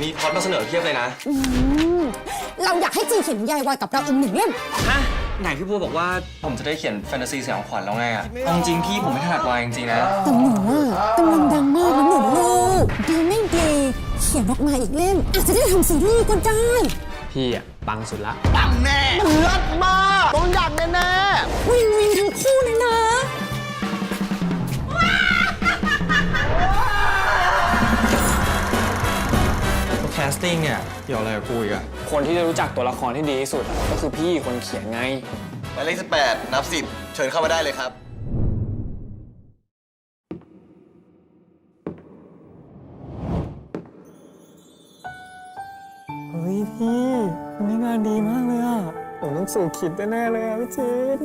มีพล็อดมาเสนอเทียบเลยนะ อืมเราอยากให้จีนเขียนนิยายวายกับเราอีกหนึ่งเล่ม ฮะ ไหนพี่บัวบอกว่าผมจะได้เขียนแฟนตาซีสยองขวัญแล้วไงอะเอาจริงๆพี่ผมไม่ถนัดวายจริงๆนะ แต่หนูอะกำลังดังมากนะหนูลูกดีไม่ดีเขียนออกมาอีกเล่ม อาจจะได้ทำซีรีส์ก็ได้ พี่อะปังสุดละ มันเลิศมาก ต้องอยากแน่ วินวินทั้งคู่เลยนะ แคสติ้งเนี่ย เกี่ยวอะไรกับกูอีกอะคนที่จะรู้จักตัวละครที่ดีที่สุดอะก็คือพี่คนเขียนไง หมายเลข18 นับ 10 เชิญเข้ามาได้เลยครับ เฮ้ยพี่วันนี้งานดีมากเลยอะผมต้องสู่ขิดแน่ๆเลยอะพี่จีน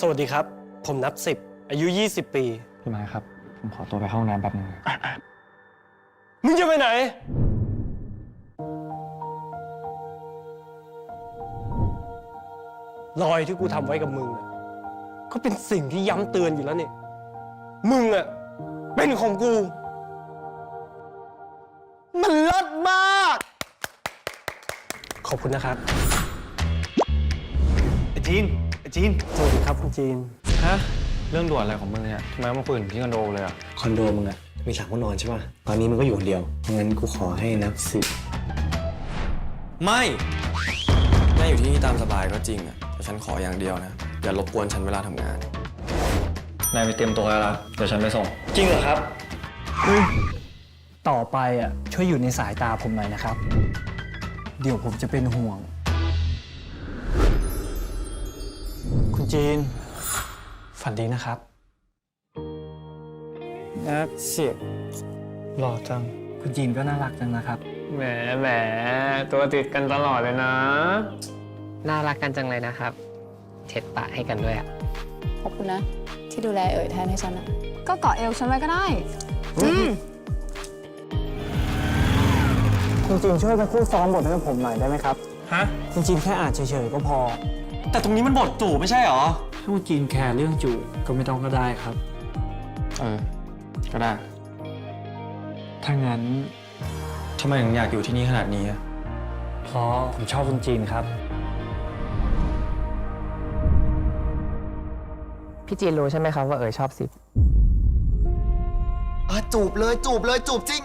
สวัสดีครับ ผมนับสิบอายุ 20 ปี พี่ไม้ครับ ผมขอตัวไปเข้าห้องน้ำแป๊บนึง มึงจะไปไหน รอยที่กูทำไว้กับมึงอะก็เป็นสิ่งที่ย้ำเตือนอยู่แล้วนี่มึงอะเป็นของกู มันเลิศมาก ขอบคุณนะครับไอจีนไอจีนสวัสดีครับคุณจีนฮะเรื่องด่วนอะไรของมึงเนี่ยทำไมมาคุยถึงที่คอนโดเลยอะคอนโดมึงอะมีสามห้องนอนใช่ป่ะ ตอนนี้มึงก็อยู่คนเดียวงั้นกูขอให้นับสิบไม่แม่อยู่ที่นี่ตามสบายก็จริงอะแต่ ฉันขออย่างเดียวนะ อย่ารบกวนฉันเวลาทำงาน นายไปเตรียมตัวแล้วละเดี๋ยวฉันไปส่ง จริงเหรอครับ ต่อไปอะช่วยอยู่ในสายตาผมหน่อยนะครับ เดี๋ยวผมจะเป็นห่วง คุณจีน ฝันดีนะครับนักเสียบหล่อจัง คุณจีนก็น่ารักจังนะครับ แหมแหมตัวติดกันตลอดเลยนะ น่ารักกันจังเลยนะครับ เช็ดปะให้กันด้วยอะขอบคุณนะ ที่ดูแลเอ๋ยแทนให้ฉันอะก็เกาะเอวฉันไว้ก็ได้คุณจีนช่วยเป็นคู่ซ้อมบทให้ผมหน่อยได้ไหมครับ ฮะ คุณจีนแค่อ่านเฉยๆก็พอ แต่ตรงนี้มันบทจู่ไม่ใช่เหรอ ถ้าคุณจีนแคร์เรื่องจูก็ไม่ต้องก็ได้ครับ เออ ก็ได้ ถ้างั้นทำไมถึงอยากอยู่ที่นี่ขนาดนี้อะ เพราะผมชอบคุณจีนครับ พี่จีนรู้ใช่ไหมครับว่าเอ๋ยชอบสิบอะจูบเลยจูบเลยจูบจริง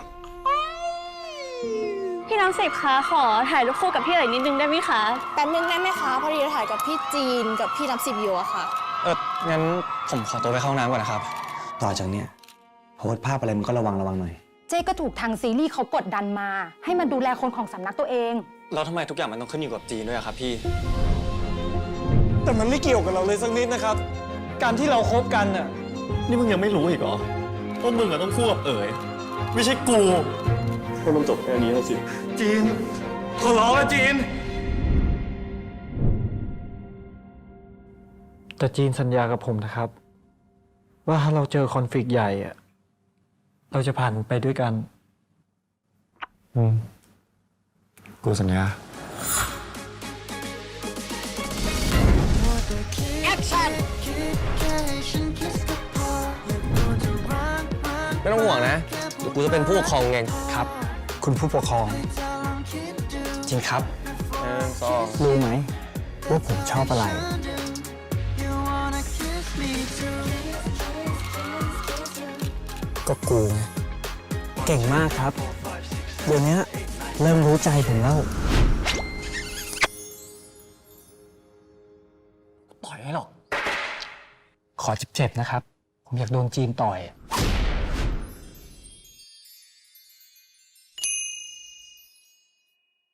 พี่น้ำสิบคะขอถ่ายรูปคู่กับพี่เอ๋ยนิดนึงได้ไหมคะแป๊บนึงได้ไหมคะ พอดีเราถ่ายกับพี่จีนกับพี่น้ำสิบอยู่อะค่ะ เอองั้นผมขอตัวไปเข้าห้องน้ำก่อนนะครับ ต่อจากเนี้ยโพสต์ภาพอะไรมึงก็ระวังระวังหน่อย เจ๊ก็ถูกทางซีรีส์เขากดดันมา ให้มาดูแลคนของสำนักตัวเอง แล้วทำไมทุกอย่างมันต้องขึ้นอยู่กับจีนด้วยอะครับพี่ แต่มันไม่เกี่ยวกับเราเลยสักนิดนะครับ การที่เราคบกันน่ะ นี่มึงยังไม่รู้อีกเหรอว่ามึงอะต้องคู่กับเอ๋ย ไม่ใช่กู ก็ต้องจบแค่นี้แล้วสิ จีน ขอร้องอะจีน แต่จีนสัญญากับผมนะครับ ว่าถ้าเราเจอคอนฟ lict ใหญ่อะเราจะผ่านมันไปด้วยกัน อืม กูสัญญาไม่ กูจะเป็นผู้ปกครองเองครับ คุณผู้ปกครอง จริงครับหนึ่งสองรู้ไหมว่าผมชอบอะไร ก็กูไงเก่งมากครับ เดี๋ยวนี้เริ่มรู้ใจผมแล้วต่อยให้หรอก ขอเจ็บๆนะครับ ผมอยากโดนจีนต่อยอะ